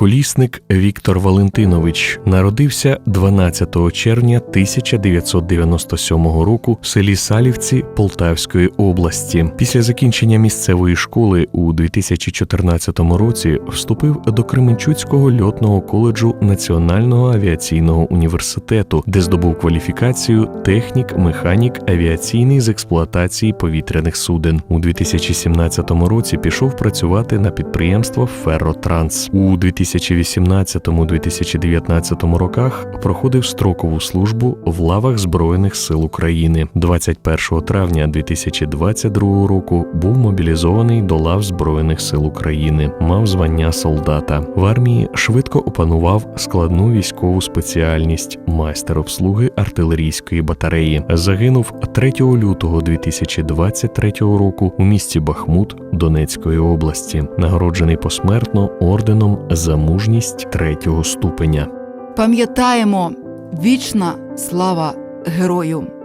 Колісник Віктор Валентинович народився 12 червня 1997 року в селі Салівці Полтавської області. Після закінчення місцевої школи у 2014 році вступив до Кременчуцького льотного коледжу Національного авіаційного університету, де здобув кваліфікацію технік, механік авіаційний з експлуатації повітряних суден. У 2017 році пішов працювати на підприємство Ферротранс. У 2018-2019 роках проходив строкову службу в лавах Збройних сил України. 21 травня 2022 року був мобілізований до лав Збройних сил України. Мав звання солдата. В армії швидко опанував складну військову спеціальність майстер обслуги артилерійської батареї. Загинув 3 лютого 2023 року у місті Бахмут Донецької області, нагороджений посмертно орденом за мужність третього ступеня. Пам'ятаємо вічна слава герою.